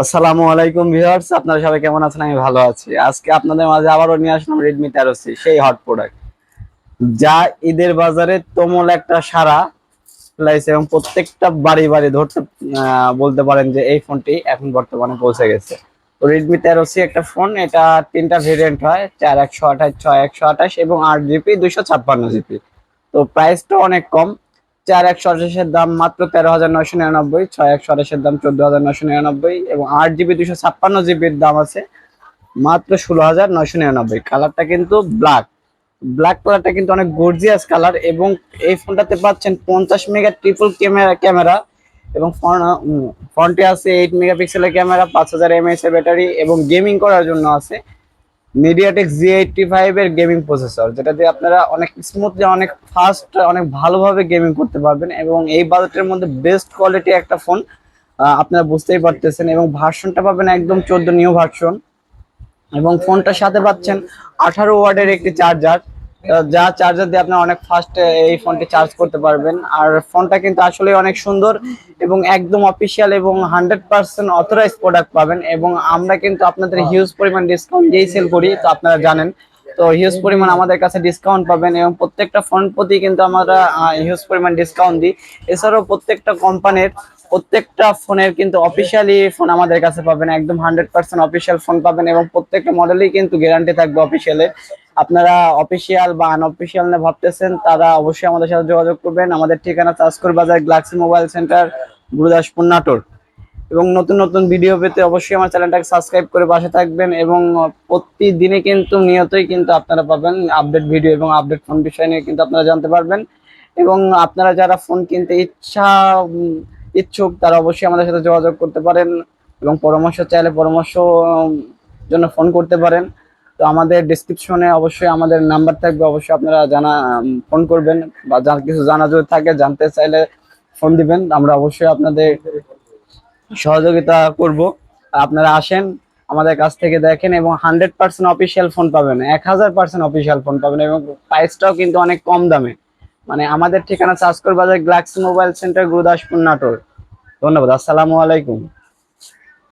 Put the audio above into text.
আসসালামু আলাইকুম ভিউয়ার্স, আপনারা সবাই কেমন আছেন? আমি ভালো আছি। আজকে আপনাদের মাঝে আবারও নিয়ে আসলাম রেডমি তেরো সি সেই হট প্রোডাক্ট যা ঈদের বাজারে তুমুল একটা সারা ফেলাইছে এবং প্রত্যেকটা বাড়ি বাড়ি ধরতে বলতে পারেন যে এই ফোনটি এখন বর্তমানে পৌঁছে গেছে। তো রেডমি তেরো সি একটা ফোন, এটা তিনটা ভেরিয়েন্ট হয়, চার একশো আঠাশ, ছয় একশো আঠাশ এবং আট জিবি দুইশো ছাপ্পান্ন জিবি তো প্রাইসটা অনেক কম চার একশো আঠাশের দাম মাত্র তেরো হাজার নয়শো নিরানব্বই, ছয় একশো আঠাশের দাম চোদ্দ হাজার নয়শো নিরানব্বই এবং আট জিবি দুশো ছাপ্পান্ন জিবির দাম আছে মাত্র ষোলো হাজার নয়শো নিরানব্বই। কালারটা কিন্তু ব্ল্যাক ব্ল্যাক কালারটা কিন্তু অনেক গর্জিয়াস কালার এবং এই ফোনটাতে পাচ্ছেন পঞ্চাশ মেগা ট্রিপল ক্যামেরা ক্যামেরা এবং ফ্রন্টে আছে এইট মেগাপিক্সেলের ক্যামেরা পাঁচ হাজার এমএস এর ব্যাটারি এবং গেমিং করার জন্য আছে। মিডিয়াটেক জি এইটটি ফাইভের গেমিং প্রসেসর যেটা দিয়ে আপনারা অনেক স্মুথলি অনেক ফাস্ট অনেক ভালোভাবে গেমিং করতে পারবেন এবং এই বাজেটের মধ্যে বেস্ট কোয়ালিটি একটা ফোন আপনারা বুঝতেই পারতেছেন এবং ভার্সনটা পাবেন একদম চোদ্দ নিউ ভার্সন এবং ফোনটার সাথে পাচ্ছেন আঠারো ওয়ার্ডের একটি চার্জার যা চার্জার দিয়ে আপনারা অনেক ফাস্ট এই ফোনটি চার্জ করতে পারবেন। আর ফোনটা কিন্তু আসলে অনেক সুন্দর এবং একদম অফিসিয়াল এবং হান্ড্রেড পার্সেন্ট অথরাইজ প্রোডাক্ট পাবেন এবং আমরা কিন্তু আপনাদের হিউজ পরিমাণ ডিসকাউন্ট দিয়েই সেল করি, তো আপনারা জানেন। তো হিউজ পরিমাণ আমাদের কাছে ডিসকাউন্ট পাবেন এবং প্রত্যেকটা ফোন প্রতি কিন্তু আমরা হিউজ পরিমাণ ডিসকাউন্ট দিই। এছাড়াও প্রত্যেকটা কোম্পানির প্রত্যেকটা ফোনের কিন্তু অফিসিয়ালি ফোন আমাদের কাছে পাবেন। একদম হান্ড্রেড পার্সেন্ট অফিসিয়াল ফোন পাবেন এবং প্রত্যেকটা মডেলই কিন্তু গ্যারান্টি থাকবে অফিসিয়ালের আপনারা অফিসিয়াল বা আনঅফিসিয়াল নিয়ে ভাবতেছেন, তারা অবশ্যই আমাদের সাথে যোগাযোগ করবেন। আমাদের ঠিকানা Chashkor Bazar, Galaxy mobile centre, Gurudaspur, Natore. এবং নতুন নতুন ভিডিও পেতে অবশ্যই আমার চ্যানেলটাকে সাবস্ক্রাইব করে পাশে থাকবেন এবং প্রতিদিনে কিন্তু, নিয়তই কিন্তু আপনারা পাবেন আপডেট ভিডিও এবং আপডেট ফোন বিষয় নিয়ে কিন্তু আপনারা জানতে পারবেন। এবং আপনারা যারা ফোন কিনতে ইচ্ছা ইচ্ছুক, তারা অবশ্যই আমাদের সাথে যোগাযোগ করতে পারেন এবং পরামর্শ চাইলে পরামর্শ জন্য ফোন করতে পারেন। তো আমাদের ডিসক্রিপশনে অবশ্যই আমাদের নাম্বার থাকবে, অবশ্যই আপনারা জানা ফোন করবেন বা যার কিছু জানা যদি থাকে, জানতে চাইলে ফোন দিবেন। আমরা অবশ্যই আপনাদের সহযোগিতা করব। আপনারা আসেন, আমাদের কাছ থেকে দেখেন এবং হান্ড্রেড পার্সেন্ট অফিসিয়াল ফোন পাবেন, এক হাজার পার্সেন্ট অফিসিয়াল ফোন পাবেন এবং প্রাইসটাও কিন্তু অনেক কম দামে। মানে আমাদের ঠিকানা Chashkor Bazar Galaxy mobile centre, Gurudaspur Natore. ধন্যবাদ, আসসালামু আলাইকুম।